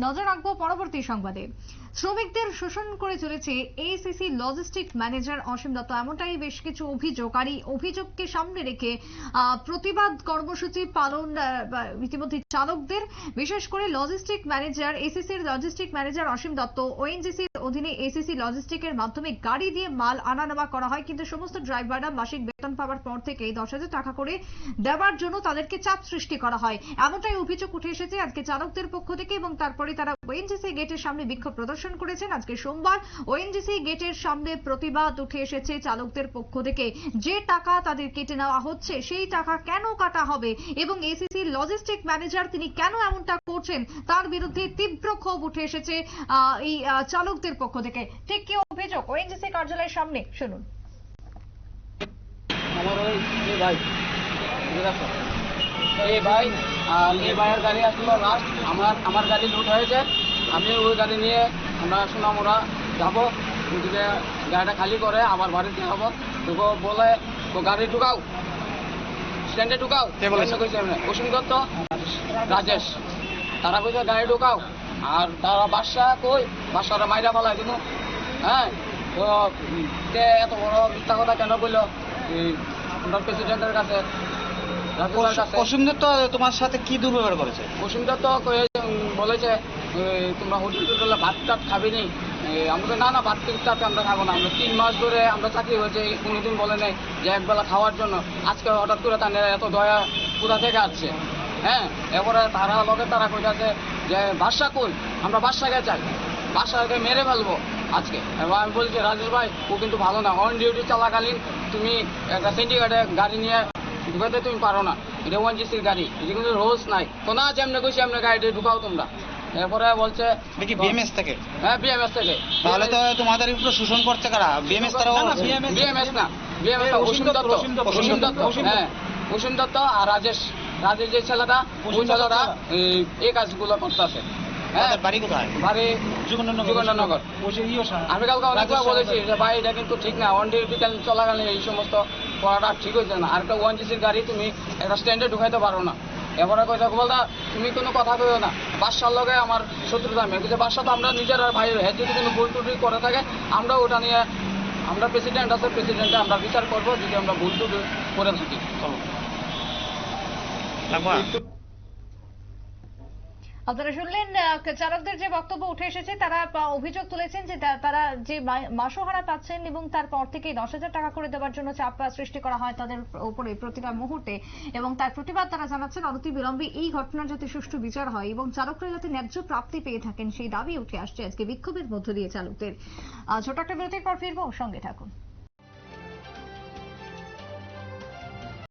নজর রাখব পরবর্তী সংবাদে। শ্রমিকদের শোষণ করে চলেছে ACC logistic manager Asim Dutta. এমনটাই বেশ কিছু অভিযোগ। আর এই অভিযোগকে সামনে রেখে প্রতিবাদ কর্মসূচি পালন ইতিমধ্যে চালকদের, বিশেষ করে লজিস্টিক ম্যানেজার এসিসির লজিস্টিক ম্যানেজার অসীম দত্ত। ওএনজিসির অধীনে এসিসি লজিস্টিকের মাধ্যমে গাড়ি দিয়ে মাল আনা নেওয়া করা হয়। কিন্তু সমস্ত ড্রাইভাররা মাসিক বেতন পাওয়ার পর থেকে দশ হাজার টাকা করে দেওয়ার জন্য তাদেরকে চাপ সৃষ্টি করা হয়। এমনটাই অভিযোগ উঠে এসেছে আজকে চালকদের পক্ষ থেকে এবং তারপরে তারা ওএনজিসি গেটের সামনে বিক্ষোভ প্রদর্শন করেছেন। আজকে সোমবার ওএনজিসি গেটের সামনে প্রতিবাদ উঠে এসেছে চালকদের পক্ষ থেকে। যে টাকা তাদের কেটে নেওয়া হচ্ছে, সেই টাকা কেন কাটা হবে? এবং এসিসি লজিস্টিক ম্যানেজার তিনি কেন এমনটা করছেন? তার বিরুদ্ধে তীব্র ক্ষোভ উঠে এসেছে এই চালকদের পক্ষ থেকে। ঠিক কি অভিযোগ? ওএনজিসি কার্যালয়ের সামনে। শুনুন। আমার ওই ভাই? এই ভাই আর এই ভাইয়ের গাড়ি আসলো লাস্ট আমার আমার গাড়ি লুট হয়েছে। আমি ওই গাড়ি নিয়ে আমরা সোনামুড়া যাব। ওদিকে গাড়িটা খালি করে আবার বাড়িতে যাব। তোকে বলে তো গাড়ি ঢুকাও। স্ট্যান্ডে ঢুকাও? কুসুম দত্ত রাজেশ তারা কইছে গাড়ি ঢুকাও। আর তারা বাসা কই? বাসাটা মাইরা ফেলাই দিব হ্যাঁ? তো এত বড় মিথ্যা কথা কেন বলল আমরা প্রেসিডেন্টের কাছে। অসীম দত্ত তোমার সাথে কি দুর্ব্যবহার করেছে? কুসুম দত্ত কয়ে- বলেছে তোমরা হোটেল টোটেলে ভাত টাত খাবি নি তো না না ভাত টাত আমরা খাব না। আমরা তিন মাস ধরে আমরা চাকরি হয়েছে কোনোদিন বলে নেই যে একবেলা খাওয়ার জন্য। আজকে হঠাৎ করে তাদের এত দয়া কোথা থেকে আসছে। হ্যাঁ এরপরে তারা লগে তারা কইতাছে যে বাদশা কই? আমরা বাদশাকে চাই। বাদশাকে মেরে ফেলব আজকে। এবার আমি বলছি রাজেশ ভাই ও কিন্তু ভালো না। অন ডিউটি চলাকালীন তুমি একটা সিন্ডিকেটে গাড়ি নিয়ে ঢুকাতে তুমি পারো না। এটা ওয়ান জিসির গাড়ি। এটা কিন্তু রোজ নাই। তো না যেমনি কইছি এমনি গাড়িতে ঢুকাও তোমরা। এরপরে বলছে দেখি বিএমএস থেকে? হ্যাঁ বিএমএস থেকে। তাহলে তো তোমাদের উপরে শোষণ করছে কারা? বিএমএস তারাও না, না, বিএমএস না। বিএমএস না। অসীম দত্ত অসীম দত্ত হ্যাঁ অসীম দত্ত আর রাজেশ। রাজেশ যে ছেলেটা ওই ছেলেটা এই কাজগুলো করতেছে। হ্যাঁ বাড়ি কোথায়? বাড়ি আমি কালকে অনেকবার বলেছি যে ভাই এটা কিন্তু ঠিক না। ওয়ান ডিউটি চলাকালীন এই সমস্ত করাটা ঠিক হয়েছে না। আর একটা ওয়ান জিসির গাড়ি তুমি একটা স্ট্যান্ডে ঢুকাইতে পারো না। এবারে কইছে বলতা তুমি কোনো কথা কইও না। বাদশার লগে আমার শত্রু দামে কিন্তু বাদশা তো আমরা নিজের আর ভাই হ্যাঁ যদি কোনো ভুল টুটি করে থাকে, আমরা ওটা নিয়ে, আমরা প্রেসিডেন্ট আছে প্রেসিডেন্টে আমরা বিচার করব, যদি আমরা ভুল টুটি করে থাকি। আপনারা শুনলেন চালকদের যে বক্তব্য উঠে এসেছে, তারা অভিযোগ তুলেছেন যে তারা যে মাসোহারা পাচ্ছেন এবং তারপর থেকে দশ হাজার টাকা করে দেওয়ার জন্য চাপ সৃষ্টি করা হয় তাদের উপরে প্রতিটা মুহূর্তে। এবং তার প্রতিবাদ তারা জানাচ্ছেন অনতি বিলম্বে এই ঘটনার যাতে সুষ্ঠু বিচার হয় এবং চালকরা যাতে ন্যায্য প্রাপ্তি পেয়ে থাকেন, সেই দাবি উঠে আসছে আজকে বিক্ষোভের মধ্য দিয়ে চালকদের। ছোট একটা বিরতির পর ফিরবো, সঙ্গে থাকুন।